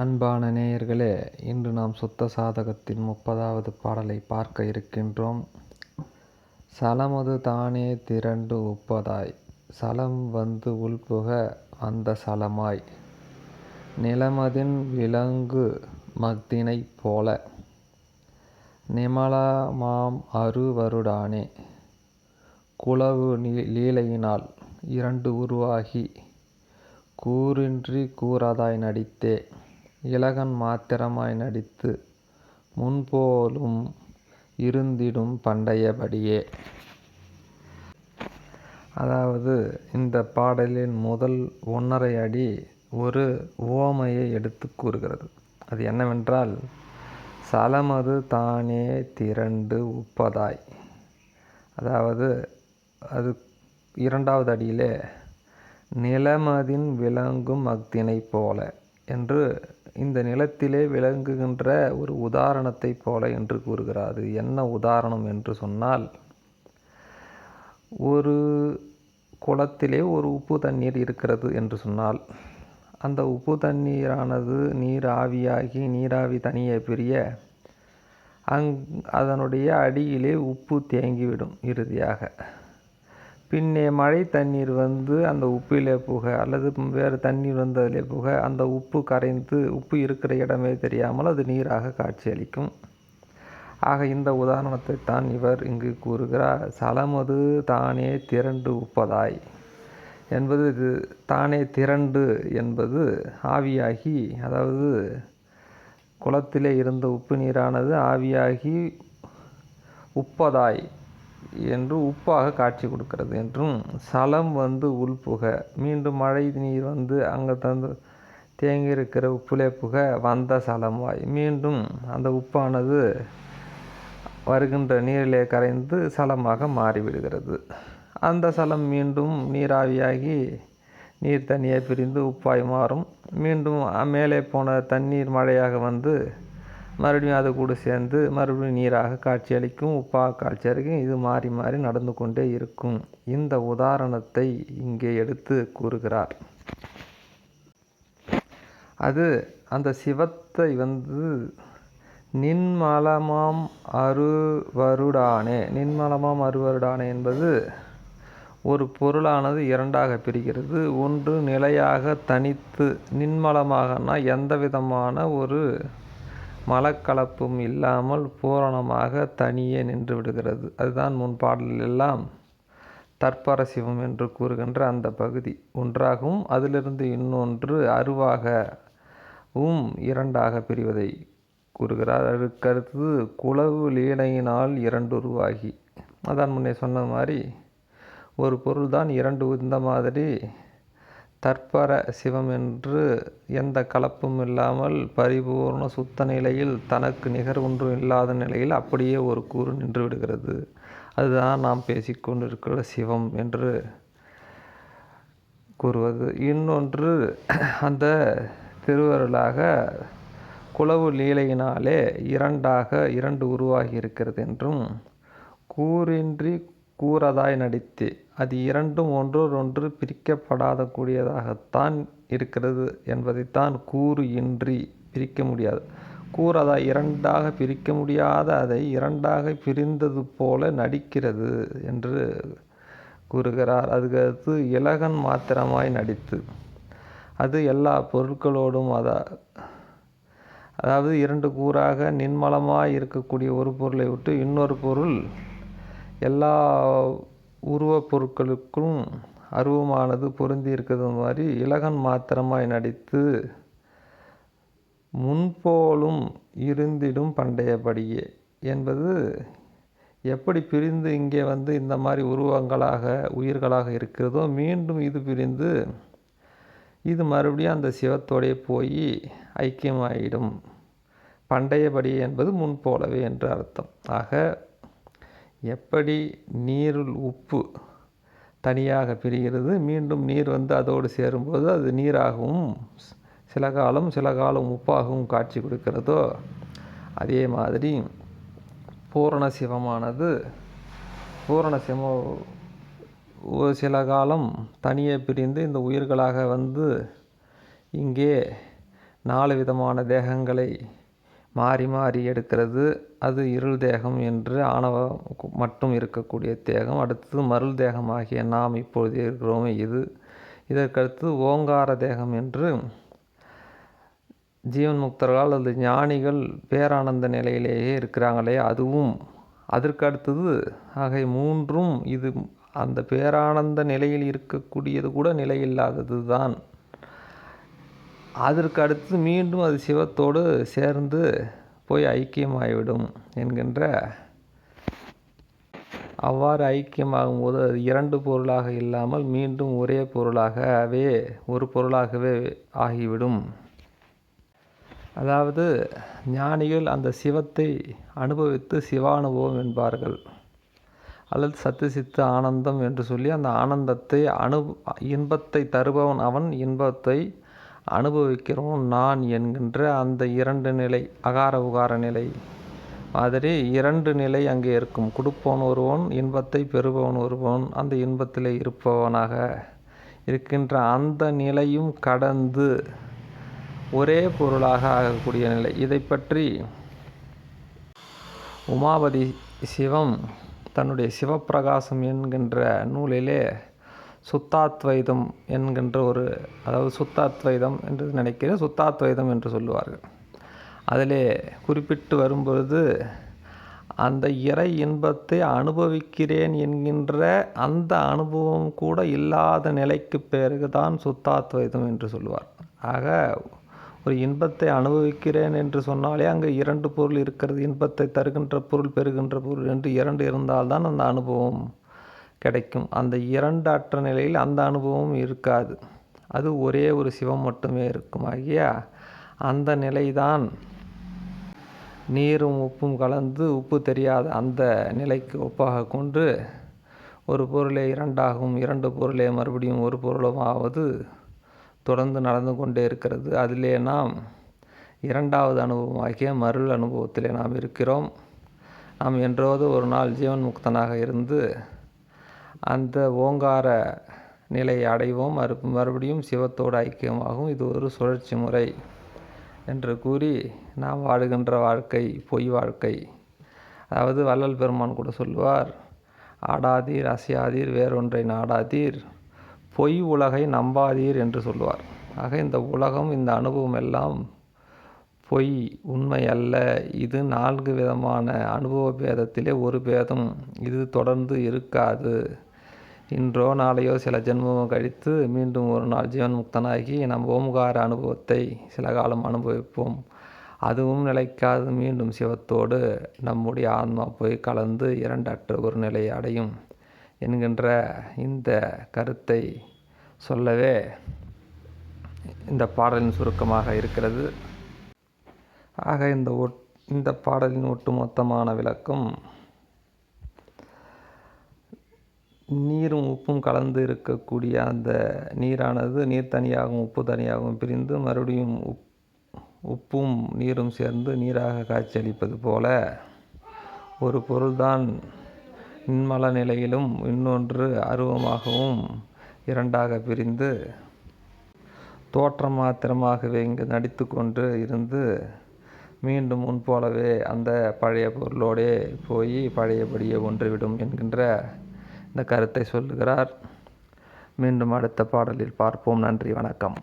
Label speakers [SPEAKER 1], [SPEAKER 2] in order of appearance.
[SPEAKER 1] அன்பான நேயர்களே இன்று நாம் சுத்த சாதகத்தின் முப்பதாவது பாடலை பார்க்க இருக்கின்றோம். சலமது தானே திரண்டு உப்பதாய் சலம் வந்து உள்புக வந்த சலமாய். நிலமதின் விலங்கு மக்தினைப் போல நிமலமாம் அருவருடானே குலவு லீலையினால் இரண்டு உருவாகி கூறின்றி கூறாதாய் நடித்தே. இலகன் மாத்திரமாய் நடித்து முன்போலும் இருந்திடும் பண்டையபடியே. அதாவது இந்த பாடலின் முதல் ஒன்றரை அடி ஒரு ஓமையை எடுத்து கூறுகிறது. அது என்னவென்றால் சலமது தானே திரண்டு உப்பதாய். அதாவது அது இரண்டாவது அடியிலே நிலமதின் விளங்கும் அக்தினை போல என்று இந்த நிலத்திலே விளங்குகின்ற ஒரு உதாரணத்தைப் போல என்று கூறுகிறார். அது என்ன உதாரணம் என்று சொன்னால் ஒரு குளத்திலே ஒரு உப்பு தண்ணீர் இருக்கிறது என்று சொன்னால் அந்த உப்பு தண்ணீரானது நீர் ஆவியாகி நீராவி தனியே பிரிய அங் அதனுடைய அடியிலே உப்பு தேங்கிவிடும் இறுதியாக. பின்னே மழை தண்ணீர் வந்து அந்த உப்பிலே புக அல்லது வேறு தண்ணீர் வந்து அதிலே புக அந்த உப்பு கரைந்து உப்பு இருக்கிற இடமே தெரியாமல் அது நீராக காட்சியளிக்கும். ஆக இந்த உதாரணத்தை தான் இவர் இங்கு கூறுகிறார். சலமது தானே திரண்டு உப்பதாய் என்பது இது தானே திரண்டு என்பது ஆவியாகி அதாவது குளத்திலே இருந்த உப்பு நீரானது ஆவியாகி உப்பதாய் என்று உப்பாக காட்சி கொடுக்கிறது என்றும் சலம் வந்து உள்புக மீண்டும் மழை நீர் வந்து அங்கே தந்து தேங்கியிருக்கிற உப்பிலே புக வந்த சலமாய் மீண்டும் அந்த உப்பானது வருகின்ற நீரிலே கரைந்து சலமாக மாறிவிடுகிறது. அந்த சலம் மீண்டும் நீராவியாகி நீர் தண்ணியை பிரிந்து உப்பாய் மாறும். மீண்டும் மேலே போன தண்ணீர் மழையாக வந்து மறுபடியும் அது கூட சேர்ந்து மறுபடியும் நீராக காட்சியளிக்கும் உப்பாக காட்சியளிக்கும். இது மாறி மாறி நடந்து கொண்டே இருக்கும். இந்த உதாரணத்தை இங்கே எடுத்து கூறுகிறார். அது அந்த சிவத்தை வந்து நின்மலமாம் அருவருடானே நின்மலமாம் அருவருடானே என்பது ஒரு பொருளானது இரண்டாக பிரிகிறது. ஒன்று நிலையாக தனித்து நின்மலமாகனா எந்தவிதமான ஒரு மலக்கலப்பும் இல்லாமல் பூரணமாக தனியே நின்று விடுகிறது. அதுதான் முன் பாடலில் எல்லாம் தற்பரசிவம் என்று கூறுகின்ற அந்த பகுதி ஒன்றாகவும் அதிலிருந்து இன்னொன்று அருவாகவும் இரண்டாக பிரிவதை கூறுகிறார். அதற்கடுத்தது குளவு லீலையினால் இரண்டுருவாகி. அதான் முன்னே சொன்ன மாதிரி ஒரு பொருள் தான் இரண்டு இந்த மாதிரி தற்பர சிவம் என்று எந்த கலப்பும் இல்லாமல் பரிபூர்ண சுத்த நிலையில் தனக்கு நிகர் ஒன்றும் இல்லாத நிலையில் அப்படியே ஒரு கூறு நின்று விடுகிறது. அதுதான் நாம் பேசிக்கொண்டிருக்கிற சிவம் என்று கூறுவது. இன்னொன்று அந்த திருவருளாக குளவு லீலையினாலே இரண்டாக இரண்டு உருவாகி இருக்கிறது என்றும் கூறின்றி கூறதாய் நடித்தே அது இரண்டும் ஒன்றோடொன்று பிரிக்கப்படாத கூடியதாகத்தான் இருக்கிறது என்பதைத்தான் கூறு இன்றி பிரிக்க முடியாது. கூறதாய் இரண்டாக பிரிக்க முடியாத அதை இரண்டாக பிரிந்தது போல நடிக்கிறது என்று கூறுகிறார். அதுக்கடுத்து இலகன் மாத்திரமாய் நடித்து. அது எல்லா பொருட்களோடும் அதா அதாவது இரண்டு கூறாக நின்மலமாய் இருக்கக்கூடிய ஒரு பொருளை விட்டு இன்னொரு பொருள் எல்லா உருவப் பொருட்களுக்கும் அருவமானது பொருந்தி இருக்கிறது மாதிரி இலகன் மாத்திரமாய் நடித்து முன்போலும் இருந்திடும் பண்டையபடியே என்பது எப்படி பிரிந்து இங்கே வந்து இந்த மாதிரி உருவங்களாக உயிர்களாக இருக்கிறதோ மீண்டும் இது பிரிந்து இது மறுபடியும் அந்த சிவத்தோடே போய் ஐக்கியமாயிடும். பண்டையபடி என்பது முன் போலவே என்று அர்த்தம். ஆக எப்படி நீருள் உப்பு தனியாக பிரிகிறது? மீண்டும் நீர் வந்து அதோடு சேரும்போது அது நீராகவும் சில காலம் சில காலம் உப்பாகவும் காட்சி கொடுக்கிறதோ அதே மாதிரி பூரண சிவமானது பூரண சிவம் ஒரு சில காலம் தனியே பிரிந்து இந்த உயிர்களாக வந்து இங்கே நாலு விதமான தேகங்களை மாறி மாறி எடுக்கிறது அது இருள் தேகம் என்று ஆணவ மட்டும் இருக்கக்கூடிய தேகம். அடுத்தது மருள் தேகம் ஆகிய நாம் இப்பொழுது இருக்கிறோமே இது. இதற்கடுத்து ஓங்கார தேகம் என்று ஜீவன் முக்தர்கள் அல்லது ஞானிகள் பேரானந்த நிலையிலேயே இருக்கிறாங்களே அதுவும். அதற்கு அடுத்தது ஆகை மூன்றும் இது அந்த பேரானந்த நிலையில் இருக்கக்கூடியது கூட நிலையில்லாதது தான் அதற்கு அடுத்து மீண்டும் அது சிவத்தோடு சேர்ந்து போய் ஐக்கியமாகிவிடும் என்கின்ற அவ்வாறு ஐக்கியமாகும்போது அது இரண்டு பொருளாக இல்லாமல் மீண்டும் ஒரே பொருளாகவே ஒரு பொருளாகவே ஆகிவிடும். அதாவது ஞானிகள் அந்த சிவத்தை அனுபவித்து சிவானுபவம் என்பார்கள். அல்லது சத்து சித்து ஆனந்தம் என்று சொல்லி அந்த ஆனந்தத்தை அனு இன்பத்தை தருபவன் அவன் இன்பத்தை அனுபவிக்கிறவன் நான் என்கின்ற அந்த இரண்டு நிலை அகார உகார நிலை மாதிரி இரண்டு நிலை அங்கே இருக்கும். கொடுப்பவன் ஒருவன் இன்பத்தை பெறுபவன் ஒருவன் அந்த இன்பத்தில் இருப்பவனாக இருக்கின்ற அந்த நிலையும் கடந்து ஒரே பொருளாக ஆகக்கூடிய நிலை. இதை பற்றி உமாபதி சிவம் தன்னுடைய சிவப்பிரகாசம் என்கின்ற நூலிலே சுத்தாத்வைதம் என்கின்ற ஒரு அதாவது சுத்தாத்வைதம் என்று நினைக்கிறேன் சுத்தாத்வைதம் என்று சொல்லுவார்கள். அதிலே குறிப்பிட்டு வரும்பொழுது அந்த இறை இன்பத்தை அனுபவிக்கிறேன் என்கின்ற அந்த அனுபவம் கூட இல்லாத நிலைக்கு பிறகு தான் சுத்தாத்வைதம் என்று சொல்லுவார். ஆக ஒரு இன்பத்தை அனுபவிக்கிறேன் என்று சொன்னாலே அங்கே இரண்டு பொருள் இருக்கிறது. இன்பத்தை தருகின்ற பொருள் பெறுகின்ற பொருள் என்று இரண்டு இருந்தால்தான் அந்த அனுபவம் கிடைக்கும். அந்த இரண்டு அற்ற நிலையில் அந்த அனுபவம் இருக்காது. அது ஒரே ஒரு சிவம் மட்டுமே இருக்கும். ஆகியா? அந்த நிலைதான் நீரும் உப்பும் கலந்து உப்பு தெரியாத அந்த நிலைக்கு ஒப்பாக கொண்டு ஒரு பொருளே இரண்டாகவும் இரண்டு பொருளே மறுபடியும் ஒரு பொருளுமாவது தொடர்ந்து நடந்து கொண்டே இருக்கிறது. அதிலே நாம் இரண்டாவது அனுபவமாகிய மருள் அனுபவத்திலே நாம் இருக்கிறோம். நாம் என்றோது ஒரு நாள் ஜீவன் முக்தனாக இருந்து அந்த ஓங்கார நிலையை அடைவோம். மறு மறுபடியும் சிவத்தோடு ஐக்கியமாகும். இது ஒரு சுழற்சி முறை என்று கூறி நாம் வாடுகின்ற வாழ்க்கை பொய் வாழ்க்கை. அதாவது வள்ளல் பெருமான் கூட சொல்லுவார் ஆடாதீர் அசையாதீர் வேறொன்றை நாடாதீர். பொய் உலகை நம்பாதீர் என்று சொல்லுவார். ஆக இந்த உலகம் இந்த அனுபவம் எல்லாம் பொய் உண்மை அல்ல. இது நான்கு விதமான அனுபவ பேதத்திலே ஒரு பேதம். இது தொடர்ந்து இருக்காது. இன்றோ நாளையோ சில ஜென்மம் கழித்து மீண்டும் ஒரு நாள் ஜீவன் முக்தனாகி நம் ஓம்கார அனுபவத்தை சில காலம் அனுபவிப்போம். அதுவும் நிலைக்காது. மீண்டும் சிவத்தோடு நம்முடைய ஆன்மா போய் கலந்து இரண்டற்ற ஒரு நிலையை அடையும் என்கின்ற இந்த கருத்தை சொல்லவே இந்த பாடலின் சுருக்கமாக இருக்கிறது. ஆக இந்த ஒட் இந்த பாடலின் ஒட்டுமொத்தமான விளக்கம் நீரும் உப்பும் கலந்து இருக்கக்கூடிய அந்த நீரானது நீர் தனியாகவும் உப்பு தனியாகவும் பிரிந்து மறுபடியும் உப் உப்பும் நீரும் சேர்ந்து நீராக காட்சியளிப்பது போல ஒரு பொருள்தான் நின்மல நிலையிலும் இன்னொன்று அருவமாகவும் இரண்டாக பிரிந்து தோற்றம் மாத்திரமாகவே இங்கு நடித்து கொண்டு இருந்து மீண்டும் முன்போலவே அந்த பழைய பொருளோடே போய் பழையபடியே ஒன்றுவிடும் என்கின்ற இந்த கருத்தை சொல்லுகிறார். மீண்டும் அடுத்த பாடலில் பார்ப்போம். நன்றி வணக்கம்.